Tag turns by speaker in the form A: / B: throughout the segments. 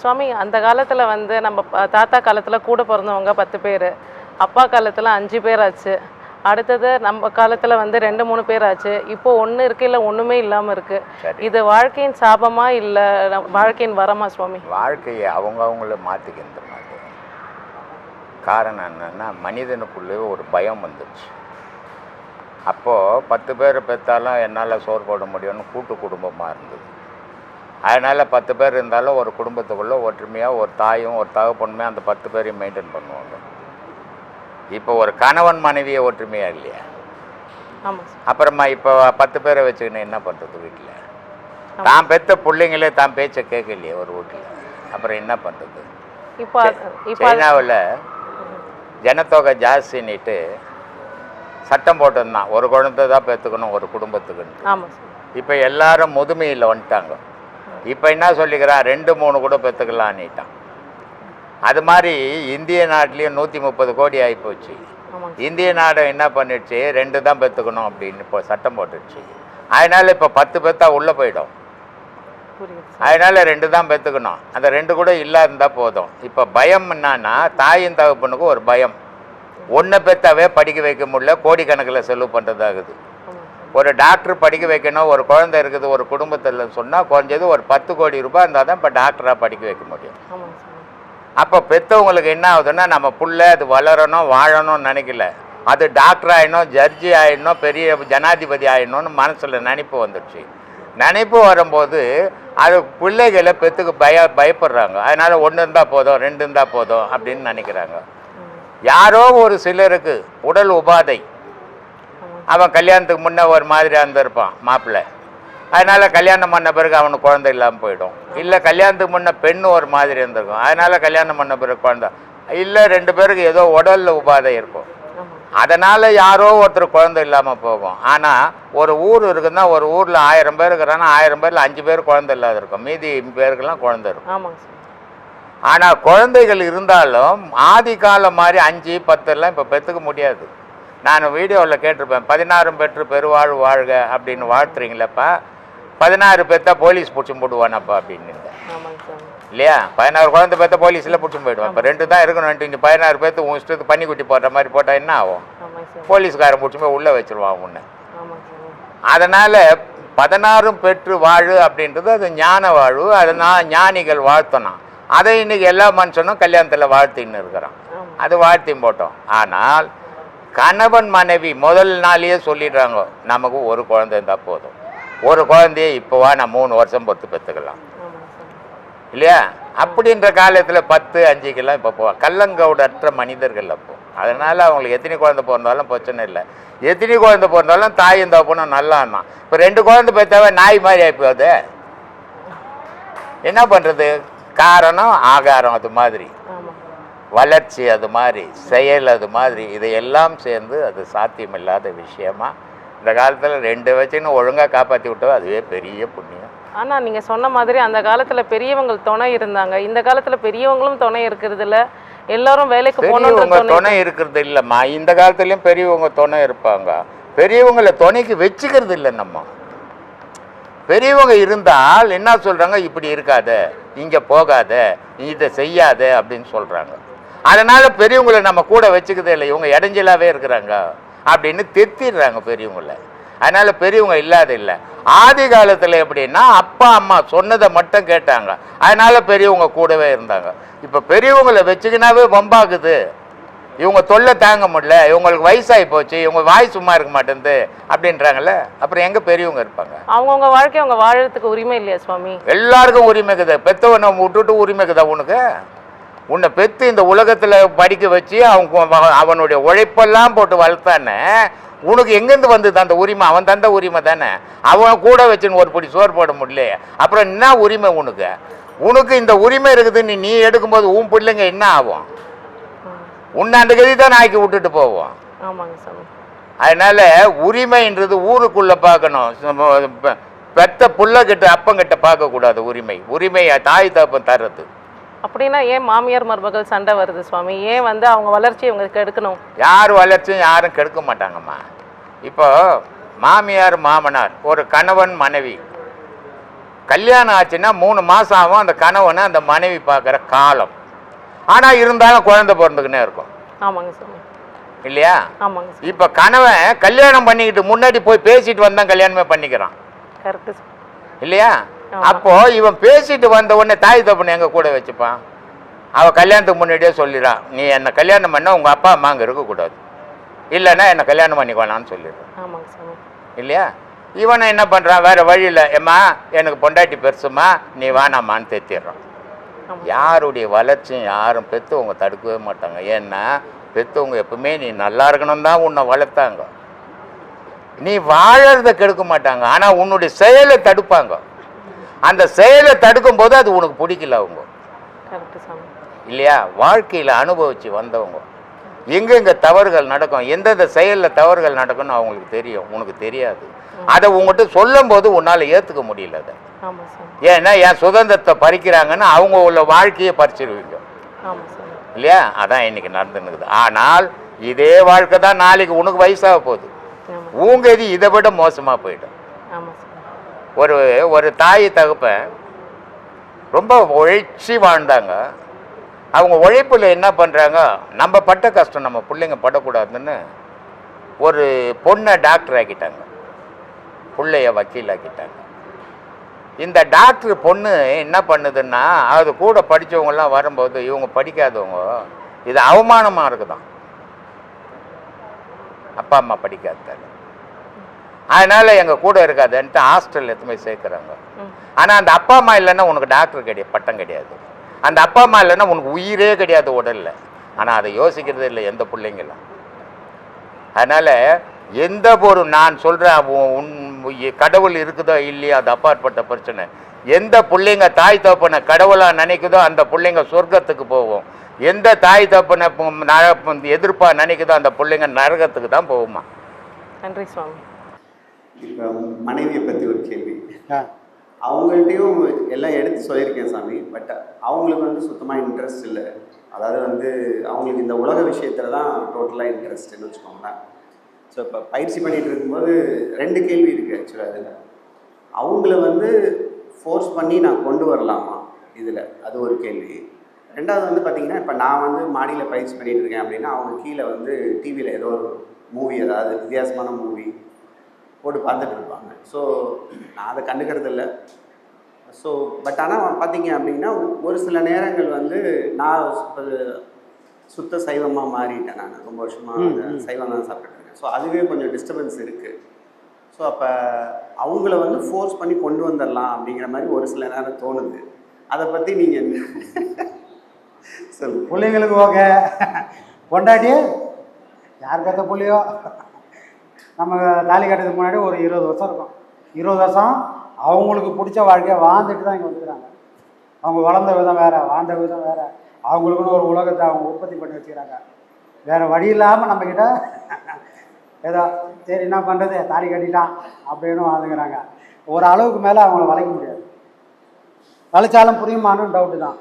A: சுவாமி அந்த காலத்தில் வந்து நம்ம தாத்தா காலத்தில் கூட பிறந்தவங்க பத்து பேர். அப்பா காலத்தில் அஞ்சு பேர் ஆச்சு. அடுத்தது நம்ம காலத்தில் வந்து ரெண்டு மூணு பேர் ஆச்சு. இப்போ ஒன்று இருக்கு இல்லை ஒன்றுமே இல்லாமல் இருக்கு.
B: சரி.
A: இது வாழ்க்கையின் சாபமா இல்லை வாழ்க்கையின் வரமா சுவாமி?
B: வாழ்க்கையை அவங்கவுங்கள மாற்றிக்கின்ற மாதிரி. காரணம் என்னன்னா மனிதனுக்குள்ளே ஒரு பயம் வந்துடுச்சு அப்போது பத்து பேர் பெற்றாலும் என்னால் சோறு போட முடியும்னு கூட்டு குடும்பமாக இருந்தது. அதனால் பத்து பேர் இருந்தாலும் ஒரு குடும்பத்துக்குள்ளே ஒற்றுமையாக ஒரு தாயும் ஒரு தகப்பனுமே அந்த பத்து பேரையும் மெயின்டைன் பண்ணுவாங்க. இப்போ ஒரு கணவன் மனைவியை ஒற்றுமையாக இல்லையா? அப்புறமா இப்போ பத்து பேரை வச்சுக்கின்னு என்ன பண்ணுறது வீட்டில் தான் பெத்த பிள்ளைங்களே தான் பேச்சை கேட்கலையே ஒரு வீட்டில் அப்புறம் என்ன பண்ணுறது
A: இப்போ
B: சைனாவில் ஜனத்தொகை ஜாஸ்தின்னுட்டு சட்டம் போட்டிருந்தான் ஒரு குழந்தை தான் பெற்றுக்கணும் ஒரு குடும்பத்துக்குன்னு இப்போ எல்லாரும் முதுமையில் வந்துட்டாங்க. இப்போ என்ன சொல்லிக்கிறான் ரெண்டு மூணு கூட பெற்றுக்கலான்னுட்டான் அது மாதிரி இந்திய நாட்டிலையும் நூற்றி முப்பது கோடி ஆகிப்போச்சு இந்திய நாடு என்ன பண்ணிடுச்சு? ரெண்டு தான் பெற்றுக்கணும் அப்படின்னு இப்போ சட்டம் போட்டுடுச்சு. அதனால் இப்போ பத்து பெத்தா உள்ளே போயிடும். அதனால் ரெண்டு தான் பெற்றுக்கணும் அந்த ரெண்டு கூட இல்லாயிருந்தால் போதும். இப்போ பயம் என்னன்னா தாயின் தகப்பனுக்கு ஒரு பயம். ஒன்றை பெத்தாவே படிக்க வைக்க முடியல கோடிக்கணக்கில் செலவு பண்ணுறதாகுது ஒரு டாக்டர் படிக்க வைக்கணும் ஒரு குழந்தை இருக்குது ஒரு குடும்பத்தில் சொன்னால் குறைஞ்சது ஒரு பத்து கோடி ரூபாய் இருந்தால் தான் இப்போ டாக்டராக படிக்க வைக்க முடியும். அப்போ பெற்றவங்களுக்கு என்ன ஆகுதுன்னா நம்ம புள்ள அது வளரணும் வாழணும்னு நினைக்கல. அது டாக்டர் ஆயிடணும் ஜட்ஜி ஆயிடணும் பெரிய ஜனாதிபதி ஆயிடணும்னு மனசில் நினைப்பு வந்துடுச்சு நினைப்பு வரும்போது அது பிள்ளைகளை பெற்றுக்கு பய பயப்படுறாங்க. அதனால் ஒன்று இருந்தால் போதும் ரெண்டு இருந்தால் போதும் அப்படின்னு நினைக்கிறாங்க. யாரோ ஒரு சிலருக்கு உடல் உபாதை அவன் கல்யாணத்துக்கு முன்னே ஒரு மாதிரியாக இருந்திருப்பான் மாப்பிள்ளை. அதனால் கல்யாணம் பண்ண பிறகு அவனுக்கு குழந்தை இல்லாமல் போயிடும். இல்லை கல்யாணத்துக்கு முன்ன பெண்ணு ஒரு மாதிரி இருந்திருக்கும். அதனால் கல்யாணம் பண்ண பிறகு குழந்தை. இல்லை ரெண்டு பேருக்கு ஏதோ உடலில் உபாதை இருக்கும். அதனால் யாரோ ஒருத்தர் குழந்தை இல்லாமல் போகும். ஆனால் ஒரு ஊர் இருக்குன்னா ஒரு ஊரில் ஆயிரம் பேர் இருக்கிறான்னா ஆயிரம் பேரில் அஞ்சு பேர் குழந்தை இல்லாத இருக்கும். மீதி பேருக்கெல்லாம் குழந்தை இருக்கும். ஆனால் குழந்தைகள் இருந்தாலும் ஆதி காலம் மாதிரி அஞ்சு பத்தெல்லாம் இப்போ பெற்றுக்க முடியாது. நான் வீடியோவில் கேட்டிருப்பேன் பதினாறும் பெற்று பெருவாழ் வாழ்க அப்படின்னு வாழ்த்துறீங்களப்பா. பதினாறு பெற்றா போலீஸ் பிடிச்சி போடுவானப்பா அப்படின்னு. இல்லையா? பதினாறு குழந்தை பெற்ற போலீஸில் பிடிச்சி போயிடுவான். இப்போ ரெண்டு தான் இருக்கணும். நீ பதினாறு பேர்த்து உன் இஷ்டத்துக்கு பண்ணி குட்டி போடுற மாதிரி போட்டால் என்ன ஆகும்? போலீஸ்காரன் பிடிச்சி போய் உள்ளே வச்சிருவான் உன்னை அதனால் பதினாறும் பெற்று வாழு அப்படின்றது அது ஞான வாழ்வு. அதை நான் ஞானிகள் வாழ்த்தணும். அதை இன்னைக்கு எல்லா மனுஷனும் கல்யாணத்தில் வாழ்த்தின்னு இருக்கிறான். அது வாழ்த்தி போட்டோம். ஆனால் கணவன் மனைவி முதல் நாளையே சொல்லிடுறாங்க நமக்கு ஒரு குழந்தை இருந்தால் போதும். ஒரு குழந்தைய இப்போவா நான் மூணு வருஷம் பொறுத்து பெற்றுக்கலாம் இல்லையா? அப்படின்ற காலத்தில் பத்து அஞ்சுக்கெல்லாம் இப்போ போவான் கள்ளங்கவுடற்ற மனிதர்கள் அப்போ. அதனால் அவங்களுக்கு எத்தனை குழந்தை பிறந்தாலும் பிரச்சனை இல்லை. எத்தனை குழந்தை பிறந்தாலும் தாயும் தகப்பனும் நல்லா இருந்தான் இப்போ ரெண்டு குழந்தை பெற்றாவே நாய் மாதிரி ஆகிப்போகுது என்ன பண்ணுறது காரணம் ஆகாரம் அது மாதிரி. வளர்ச்சி அது மாதிரி செயல் அது மாதிரி இதையெல்லாம் சேர்ந்து அது சாத்தியமில்லாத விஷயமா? இந்த காலத்தில் ரெண்டு வச்சுன்னு ஒழுங்காக காப்பாற்றி விட்டோம் அதுவே பெரிய புண்ணியம்.
A: ஆனா நீங்க சொன்ன மாதிரி அந்த காலத்துல பெரியவங்க துணை இருந்தாங்க. இந்த காலத்துல பெரியவங்களும் துணை இருக்கிறது இல்ல எல்லாரும் வேலைக்கு
B: பெரியவங்க
A: துணை
B: துணை இருக்கிறது இல்லைம்மா இந்த காலத்துலேயும் பெரியவங்க துணை இருப்பாங்க. பெரியவங்களை துணைக்கு வச்சுக்கிறது இல்லை நம்ம. பெரியவங்க இருந்தால் என்ன சொல்கிறாங்க இப்படி இருக்காத இங்கே போகாத இதை செய்யாத அப்படின்னு சொல்கிறாங்க அதனால் பெரியவங்களை நம்ம கூட வச்சுக்கிறதே இல்லை. இவங்க இடைஞ்சலாவே இருக்கிறாங்க அப்படின்னு தெத்திடுறாங்க பெரியவங்கள. அதனால் பெரியவங்க இல்லாத இல்லை. ஆதி காலத்தில் எப்படின்னா அப்பா அம்மா சொன்னதை மட்டும் கேட்டாங்க. அதனால் பெரியவங்க கூடவே இருந்தாங்க. இப்போ பெரியவங்களை வச்சுக்கினாவே வம்பாக்குது இவங்க தொல்லை தாங்க முடியல. இவங்களுக்கு வயசாகி போச்சு. இவங்க வாய் சும்மா இருக்க மாட்டேங்குது அப்படின்றாங்கல்ல. அப்புறம் எங்கே பெரியவங்க இருப்பாங்க?
A: அவங்கவுங்க வாழ்க்கை அவங்க வாழறதுக்கு உரிமை இல்லையா சுவாமி?
B: எல்லாருக்கும் உரிமை இருக்குது. பெத்தவனை விட்டுட்டு உரிமை இருக்குதா உனக்கு? உன்னை பெத்து இந்த உலகத்தில் படிக்க வச்சு அவங்க அவனுடைய உழைப்பெல்லாம் போட்டு வளர்த்தானே உனக்கு எங்கேருந்து வந்தது அந்த உரிமை? அவன் தந்த உரிமை தானே. அவன் கூட வச்சுன்னு ஒரு பிடி சோறு போட முடியல அப்புறம் என்ன உரிமை உனக்கு? உனக்கு இந்த உரிமை இருக்குதுன்னு நீ எடுக்கும்போது உன் பிள்ளைங்க என்ன ஆகும். உன்னை அந்த கதி தான் ஆக்கி விட்டுட்டு போவோம். அதனால உரிமைன்றது ஊருக்குள்ள பார்க்கணும். பெத்த புள்ளகிட்ட அப்பங்கிட்ட பார்க்கக்கூடாது உரிமை. உரிமையை தாய் தகப்பன் தர்றது.
A: அப்படின்னா ஏன் மாமியார் மருமகள் சண்டை வருது சுவாமி? ஏன் வந்து அவங்க வளர்ச்சியை இவங்களுக்கு எடுக்கணும்?
B: யார் வளர்ச்சியும் யாரும் கெடுக்க மாட்டாங்கம்மா. இப்போ மாமியார் மாமனார் ஒரு கணவன் மனைவி. கல்யாணம் ஆச்சுன்னா மூணு மாதம் ஆகும் அந்த கணவனை அந்த மனைவி பார்க்குற காலம். ஆனால் இருந்தாலும் குழந்தை பிறந்துக்கினே இருக்கும்.
A: ஆமாங்க சாமி
B: இல்லையா?
A: ஆமாங்க
B: இப்போ கணவன் கல்யாணம் பண்ணிக்கிட்டு முன்னாடி போய் பேசிட்டு வந்தான் கல்யாணமே பண்ணிக்கிறான்.
A: கரெக்டு
B: இல்லையா. அப்போ இவன் பேசிட்டு வந்த உடனே தாய் தப்பனை எங்க கூட வச்சுப்பான்? அவ கல்யாணத்துக்கு முன்னாடியே சொல்லிடுறான் நீ என்ன கல்யாணம் பண்ண உங்க அப்பா அம்மா அங்க இருக்கக்கூடாது இல்லைன்னா என்ன கல்யாணம் பண்ணிக்கோலான்னு சொல்லிடுறான் இல்லையா? இவனை என்ன பண்றான்? வேற வழியில் ஏம்மா எனக்கு பொண்டாட்டி பெருசுமா நீ வேணாமான்னு தேத்திடுறான். யாருடைய வளர்ச்சியும் யாரும் பெற்றவங்க தடுக்கவே மாட்டாங்க. ஏன்னா பெற்றவங்க எப்பவுமே நீ நல்லா இருக்கணும் தான் உன்னை வளர்த்தாங்க. நீ வாழறத கெடுக்க மாட்டாங்க. ஆனால் உன்னுடைய செயலை தடுப்பாங்க. அந்த செயலை தடுக்கும் போது அது உனக்கு பிடிக்கல அவங்க. இல்லையா? வாழ்க்கையில் அனுபவிச்சு வந்தவங்க. எங்கெங்க தவறுகள் நடக்கும் எந்தெந்த செயலில் தவறுகள் நடக்கும்னு அவங்களுக்கு தெரியும். உனக்கு தெரியாது. அதை உங்கள்கிட்ட சொல்லும் போது உன்னால் ஏற்றுக்க முடியல அதை. ஏன்னா என் சுதந்திரத்தை பறிக்கிறாங்கன்னு அவங்க உள்ள வாழ்க்கையை பறிச்சிருவீங்க. இல்லையா? அதான் இன்னைக்கு நடந்துன்னுக்குது. ஆனால் இதே வாழ்க்கை தான் நாளைக்கு உனக்கு வயசாக போகுது. உங்க இது இதை விட மோசமாக போயிடும். ஒரு ஒரு தாய் தகுப்பேன் ரொம்ப உழைச்சி வாழ்ந்தாங்க. அவங்க உழைப்பில் என்ன பண்ணுறாங்க நம்ம பட்ட கஷ்டம் நம்ம பிள்ளைங்க படக்கூடாதுன்னு ஒரு பொண்ணை டாக்டர் ஆக்கிட்டாங்க. பிள்ளைய வக்கீல் ஆக்கிட்டாங்க இந்த டாக்டர் பொண்ணு என்ன பண்ணுதுன்னா அது கூட படித்தவங்கலாம் வரும்போது இவங்க படிக்காதவங்க இது அவமானமாக இருக்குதான். அப்பா அம்மா படிக்காததால. அதனால எங்கள் கூட இருக்காதுன்ட்டு ஹாஸ்டல் எடுத்து போய் சேர்க்குறாங்க. ஆனால் அந்த அப்பா அம்மா இல்லைன்னா உனக்கு டாக்டர் கிடையாது பட்டம் கிடையாது. அந்த அப்பா அம்மா இல்லைன்னா உனக்கு உயிரே கிடையாது உடல்ல. ஆனால் அதை யோசிக்கிறதே இல்லை எந்த பிள்ளைங்களும். அதனால் எந்த ஒரு நான் சொல்கிறேன் உன் கடவுள் இருக்குதோ இல்லையோ அது அப்பாற்பட்ட பிரச்சனை. எந்த பிள்ளைங்க தாய் தகப்பனை கடவுளாக நினைக்குதோ அந்த பிள்ளைங்க சொர்க்கத்துக்கு போகும் எந்த தாய் தகப்பனை பு- நர- எதிர்ப்பா நினைக்குதோ அந்த பிள்ளைங்க நரகத்துக்கு தான் போகுமா?
A: நன்றி சுவாமி.
C: இப்போ மனைவியை பற்றி ஒரு கேள்வி. அவங்கள்ட்டையும் எல்லாம் எடுத்து சொல்லியிருக்கேன் சாமி பட் அவங்களுக்கு வந்து சுத்தமாக இன்ட்ரெஸ்ட் இல்லை. அதாவது வந்து அவங்களுக்கு இந்த உலக விஷயத்தில் தான் டோட்டலாக இன்ட்ரெஸ்ட்னு வச்சுக்கோங்களேன். ஸோ இப்போ பயிற்சி பண்ணிகிட்டு இருக்கும்போது ரெண்டு கேள்வி இருக்குது ஆக்சுவலாக அதில் அவங்கள வந்து ஃபோர்ஸ் பண்ணி நான் கொண்டு வரலாமா? இதில். அது ஒரு கேள்வி. ரெண்டாவது வந்து பார்த்திங்கன்னா இப்போ நான் வந்து மாடியில் பயிற்சி பண்ணிகிட்டு இருக்கேன் அப்படின்னா அவங்க கீழே வந்து டிவியில் ஏதோ ஒரு மூவி ஏதாவது வித்தியாசமான மூவி போட்டு பார்த்துட்டு இருப்பாங்க. ஸோ நான் அதை கண்டுக்கிறது இல்லை. ஸோ பட் ஆனால் பார்த்தீங்க அப்படின்னா ஒரு சில நேரங்கள் வந்து நான் சுத்த சைவமாக மாறிட்டேன் நான். ரொம்ப வருஷமாக சைவம் தான் சாப்பிட்டுட்டு இருக்கேன். ஸோ அதுவே கொஞ்சம் டிஸ்டர்பன்ஸ் இருக்குது ஸோ அப்போ அவங்கள வந்து ஃபோர்ஸ் பண்ணி கொண்டு வந்துடலாம் அப்படிங்கிற மாதிரி ஒரு சில நேரம் தோணுது. அதை பற்றி நீங்கள் என்ன சொல்லுங்கள்
D: பிள்ளைங்களுக்கு ஓகே. பொண்டாட்டி யார் புள்ளையோ? நம்ம தாலி கட்டுறதுக்கு முன்னாடி ஒரு இருபது வருஷம் இருக்கும். இருபது வருஷம் அவங்களுக்கு பிடிச்ச வாழ்க்கையை வாழ்ந்துட்டு தான் இங்கே வந்துக்கிறாங்க. அவங்க வளர்ந்த விதம் வேறு வாழ்ந்த விதம் வேறு. அவங்களுக்குன்னு ஒரு உலகத்தை அவங்க உற்பத்தி பண்ணி வச்சுக்கிறாங்க. வேறு வழி இல்லாமல் நம்மக்கிட்ட ஏதோ சரி என்ன பண்ணுறது தாலி கட்டிட்டான் அப்படின்னு வாழ்ந்துக்கிறாங்க. ஒரு அளவுக்கு மேலே அவங்கள வளைக்க முடியாது. வளைச்சாலும் புரியுமான்னு டவுட்டு தான்.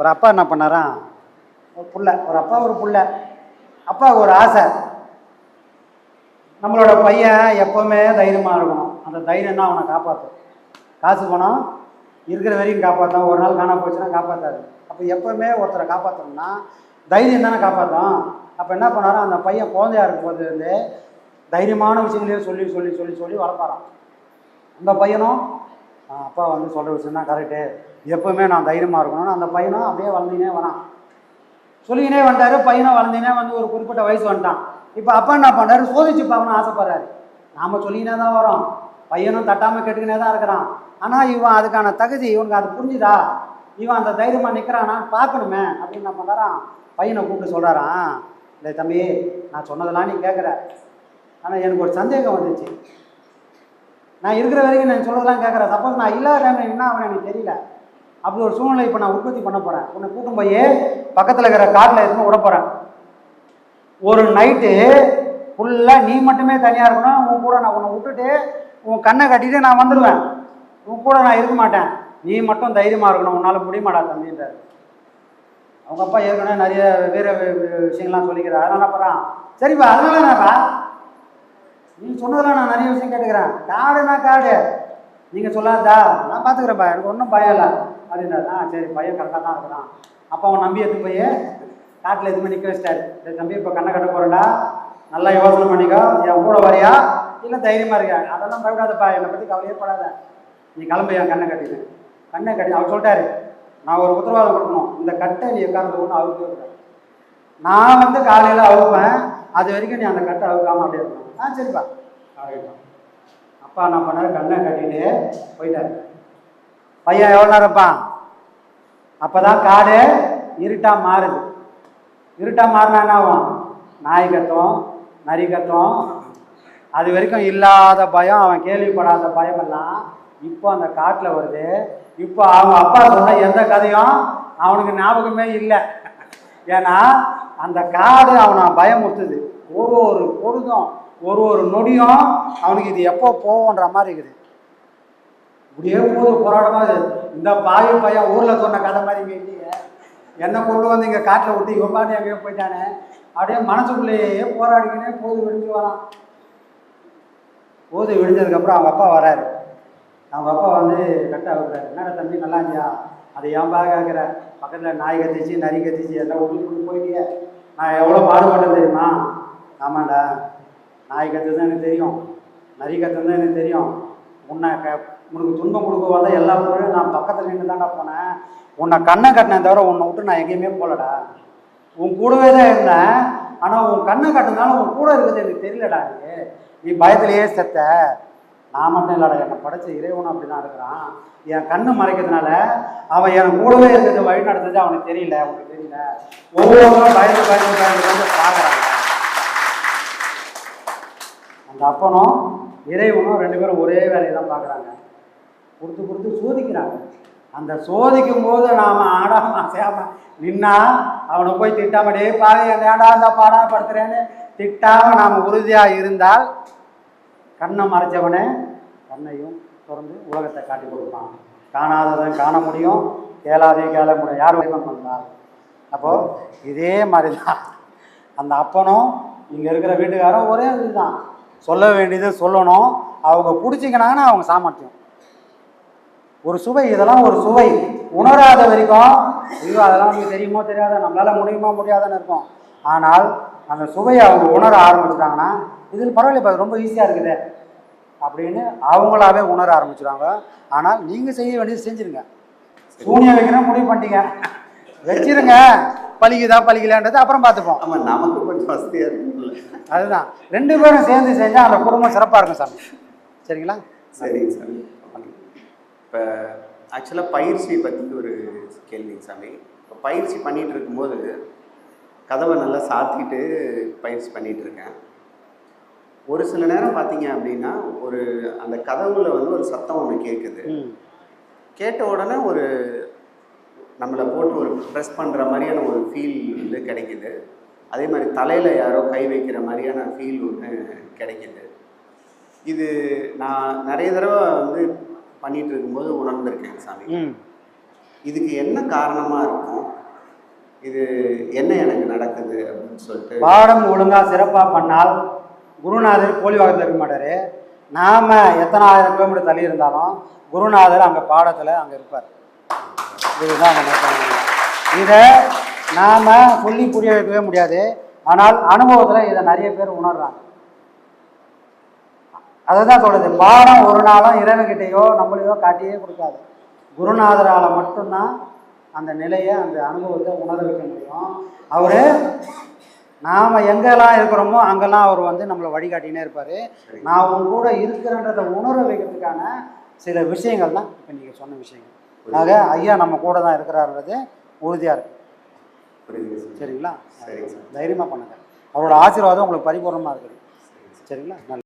D: ஒரு அப்பா என்ன பண்ணாரான் ஒரு புள்ள. ஒரு அப்பா ஒரு புள்ள. அப்பாவுக்கு ஒரு ஆசை. நம்மளோட பையன் எப்போவுமே தைரியமாக இருக்கணும். அந்த தைரியம் தான் அவனை காப்பாற்றும் காசு பணம் இருக்கிற வரைக்கும் காப்பாற்றும் ஒரு நாள் காணா போச்சுன்னா காப்பாற்றாது அப்போ எப்போவுமே ஒருத்தரை காப்பாற்றணும்னா தைரியம் தானே காப்பாற்றும் அப்போ என்ன பண்ணாரோ அந்த பையன் குழந்தையா இருக்கும்போதுலேருந்து தைரியமான விஷயங்களையும் சொல்லி சொல்லி சொல்லி சொல்லி வளர்ப்பாரான் அந்த பையனும் அப்பா வந்து சொல்கிற விஷயம் தான் கரெக்டு எப்போவுமே நான் தைரியமாக இருக்கணும்னு. அந்த பையனும் அப்படியே வளர்ந்துனே வரான். சொல்லிக்கினே வந்துட்டார். பையனும் வளர்ந்துனே வந்து ஒரு குறிப்பிட்ட வயசு வந்துட்டான். இப்போ அப்பா என்ன பண்ணுறாரு சோதிச்சு பார்க்கணும்னு ஆசைப்படுறாரு. நாம் சொல்லினே தான் வரோம். பையனும் தட்டாமல் கேட்டுக்கினே தான் இருக்கிறான். ஆனால் இவன் அதுக்கான தகுதி இவனுக்கு அது புரிஞ்சுதா? இவன் அந்த தைரியமாக நிற்கிறானா பார்க்கணுமே. அப்படின்னு என்ன பண்ணுறான் பையனை கூப்பிட்டு சொல்கிறாரா இல்லை தம்பி நான் சொன்னதெல்லாம் நீ கேட்குற ஆனால் எனக்கு ஒரு சந்தேகம் வந்துச்சு. நான் இருக்கிற வரைக்கும் நான் சொல்றதெல்லாம் கேட்குறேன் சப்போஸ் நான் இல்லாத டைமில் என்ன அவன் எனக்கு தெரியல. அப்படி ஒரு சூழ்நிலை இப்போ நான் உற்பத்தி பண்ண போகிறேன் உன்னை கூட்டும் போய் பக்கத்தில் இருக்கிற காட்டில் எதுவும் விட போகிறேன் ஒரு நைட்டு ஃபுல்லாக நீ மட்டுமே தனியாக இருக்கணும் உன் கூட நான் உன்னை விட்டுட்டு உன் கண்ணை கட்டிட்டு நான் வந்துடுவேன் உன் கூட நான் இருக்க மாட்டேன். நீ மட்டும் தைரியமாக இருக்கணும் உன்னால் முடியுமாடா தம்பின்றார் அவங்க அப்பா ஏற்கனவே நிறைய வேறு விஷயங்கள்லாம் சொல்லிக்கிறார். அதனால் அப்புறம் சரிப்பா அதனால என்னப்பா நீ சொன்னதெல்லாம் நான் நிறைய விஷயம் கேட்டுக்கிறேன். காடுனா காடு. நீங்கள் சொல்லாதா நான் பார்த்துக்கிறேன்ப்பா எனக்கு ஒன்றும் பயம் இல்லை. அப்படின்றாரு ஆ சரி பையன் கரெக்டாக தான் இருக்கிறான் அப்போ அவன் நம்பி எடுத்து போய் காட்டில் எதுவுமே நிற்க வச்சிட்டாரு. சரி தம்பி இப்போ கண்ணை கட்ட போகிறேன்டா நல்லா யோசனை பண்ணிக்கோ. என் கூட வரையா? இல்லை தைரியமாக இருக்காங்க அதெல்லாம் பயப்படாதப்பா. என்னை பற்றி கவலையே படாத. நீ கிளம்பு என் கண்ணை கட்டிடு கண்ணை கட்டி அவர் சொல்லிட்டாரு நான் ஒரு உத்தரவாதம் கொடுக்கணும். இந்த கட்டை நீ உட்கார்ந்து ஒன்று அவுக்கவே கூடாது நான் வந்து காலையில் அவுப்பேன். அது வரைக்கும் நீ அந்த கட்டை அவுக்காம அப்படியே இருக்கணும். ஆ சரிப்பா. ஆகட்டும் அப்பா நான் பண்ண கண்ணை கட்டிட்டு போயிட்டாரு. பையன் எவ்வளோ நேரம்ப்பா? அப்போ தான் காடு இருட்டாக மாறுது. இருட்டா மாறினா என்ன ஆகும்? நாய் கத்தும் நரி கத்தும் அது வரைக்கும் இல்லாத பயம் அவன் கேள்விப்படாத பயம் எல்லாம் இப்போ அந்த காட்டில் வருது. இப்போ அவங்க அப்பா சொன்ன எந்த கதையும் அவனுக்கு ஞாபகமே இல்லை. ஏன்னா அந்த காடு அவனை பயமுறுத்துது. ஒரு ஒரு பொழுதும் ஒரு ஒரு நொடியும் அவனுக்கு இது எப்போ போவோன்ற மாதிரி இருக்குது. இப்படியே போது போராட்டமாக இருக்குது. இந்த பாயும் பையன் ஊரில் சொன்ன கதை மாதிரி இல்லையே என்னை கொண்டு வந்து இங்கே காட்டில் விட்டு இவன் பாட்டு எங்கேயோ போயிட்டானே. அப்படியே மனசுக்குள்ளேயே போராடிக்கினே போது விடிஞ்சு வரான். போது விடிஞ்சதுக்கப்புறம் அவங்க அப்பா வராரு அவங்க அப்பா வந்து கரெக்டாக வைக்கிறாரு என்னடா தம்பி நல்லா இருந்தியா அதை ஏன் கேட்குற பக்கத்தில் நாய் கத்திச்சு நரி கத்திச்சு எல்லாம் ஒன்று கொண்டு போயிட்டியே. நான் எவ்வளோ பாடுபட்டேன் தெரியுமா? ஆமாண்டா நாய் கற்றுதான் எனக்கு தெரியும். நரி கத்துறது எனக்கு தெரியும். உன்னை க உனக்கு துன்பம் கொடுக்க வந்த எல்லா பொருளும் நான் பக்கத்தில் நின்று தான்டா போனேன். உன்னை கண்ணை கட்டினேன் தவிர உன்னை விட்டு நான் எங்கேயுமே போகலடா. உன் கூடவே தான் இருந்தேன். ஆனால் உன் கண்ணை கட்டினாலும் உன் கூட இருக்கிறது எனக்கு தெரியலடா எனக்கு. நீ பயத்திலேயே செத்த. நான் மட்டும் இல்லடா என்னை படைச்ச இறைவனும் அப்படி தான் இருக்கிறான். என் கண்ணு மறைக்கிறதுனால அவன் என் கூடவே இருக்கிறது வழி நடந்தது அவனுக்கு தெரியல அவனுக்கு தெரியல. ஒவ்வொருவரும் பயந்து பயந்து பயந்து பயந்து அந்த அப்பனும் இறைவனும் ரெண்டு பேரும் ஒரே வேலையை தான் பார்க்குறாங்க. கொடுத்து கொடுத்து சோதிக்கிறாங்க. அந்த சோதிக்கும் போது நாம் ஆடாம அசையாம நின்னா அவனை போய் திட்டாமடே பாரு என் ஏடா இந்த பாடா படுத்துறேன்னு திட்டாமல் நாம் உறுதியாக இருந்தால் கண்ணை மறைச்சவனே கண்ணையும் திறந்து உலகத்தை காட்டி கொடுப்பான். காணாததை காண முடியும் கேளாதே கேள முடியும். யார் வரைக்கும் பண்ணால் அப்போது இதே மாதிரி தான் அந்த அப்பனும் இங்கே இருக்கிற வீட்டுக்காரன் ஒரே இதுதான். சொல்ல வேண்டியது சொல்லணும். அவங்க பிடிச்சிக்கினாங்கன்னா அவங்க சாமர்த்தியம். ஒரு சுவை இதெல்லாம் ஒரு சுவை. உணராத வரைக்கும் ஐயோ அதெல்லாம் நமக்கு தெரியுமோ தெரியாத நம்மளால முடியுமா முடியாதுன்னு இருக்கும். ஆனால் அந்த சுவையை அவங்க உணர ஆரம்பிச்சிட்டாங்கன்னா இதில் பரவாயில்ல ரொம்ப ஈஸியாக இருக்குது அப்படின்னு அவங்களாவே உணர ஆரம்பிச்சிடுவாங்க. ஆனால் நீங்கள் செய்ய வேண்டியது செஞ்சிருங்க. சூனியம் வைக்கணும் முடிவு பண்ணிட்டீங்க. வச்சிருங்க. பழிக்குதா பழிக்கலான்றது அப்புறம் பார்த்துப்போம்.
C: ஆமாம் நமக்கு கொஞ்சம் வசதியாக இருக்கும்ல.
D: அதுதான். ரெண்டு பேரும் சேர்ந்து செஞ்சால் அந்த குடும்பம் சிறப்பாக இருக்கும் சாமி. சரிங்களா?
C: சரிங்க சாமி. இப்போ ஆக்சுவலாக பயிற்சி பற்றி ஒரு கேள்விங்க சாமி. இப்போ பயிற்சி பண்ணிகிட்டு இருக்கும்போது கதவை நல்லா சாத்திட்டு பயிற்சி பண்ணிகிட்டு இருக்கேன். ஒரு சில நேரம் பார்த்தீங்க அப்படின்னா ஒரு அந்த கதவுல வந்து ஒரு சத்தம் ஒன்று கேட்குது கேட்ட உடனே ஒரு நம்மளை போட்டு ஒரு ப்ரெஸ் பண்ணுற மாதிரியான ஒரு ஃபீல் வந்து கிடைக்குது. அதே மாதிரி தலையில் யாரோ கை வைக்கிற மாதிரியான ஃபீல் ஒன்று கிடைக்குது. இது நான் நிறைய தடவை வந்து பண்ணிட்டு இருக்கும்போது உணர்ந்திருக்கேன் சாமி. இதுக்கு என்ன காரணமாக இருக்கும்? இது என்ன எனக்கு நடக்குது அப்படின்னு சொல்லிட்டு.
D: பாடம் ஒழுங்காக சிறப்பாக பண்ணால் குருநாதர் போலி வாகத்தில் இருக்க மாட்டார். நாம் எத்தனை ஆயிரம் கிலோமீட்டர் தள்ளி இருந்தாலும் குருநாதர் அங்கே பாடத்தில் அங்கே இருப்பார். இதுதான் இதை நாம் சொல்லி புரிய வைக்கவே முடியாது. ஆனால் அனுபவத்தில் இதை நிறைய பேர் உணர்றாங்க. அதை தான் சொல்றது. பாடம் ஒரு நாளும் இறைவன்கிட்டயோ நம்மளையோ காட்டியே கொடுக்காது. குருநாதரால் மட்டும்தான் அந்த நிலையை அந்த அனுபவத்தை உணர வைக்க முடியும். அவர் நாம் எங்கெல்லாம் இருக்கிறோமோ அங்கெல்லாம் அவர் வந்து நம்மளை வழிகாட்டினே இருப்பார். நான் உன் கூட இருக்கிறன்றதை உணர வைக்கிறதுக்கான சில விஷயங்கள் தான் இப்போ நீங்கள் சொன்ன விஷயங்கள். ஆக ஐயா நம்ம கூட தான் இருக்கிறாருன்றது உறுதியாக இருக்கு.
C: புரியுது சார்.
D: சரிங்களா?
C: சரிங்க சார்.
D: தைரியமாக பண்ணுங்க. அவரோட ஆசீர்வாதம் உங்களுக்கு பரிபூர்ணமாக இருக்குது. சரிங்களா?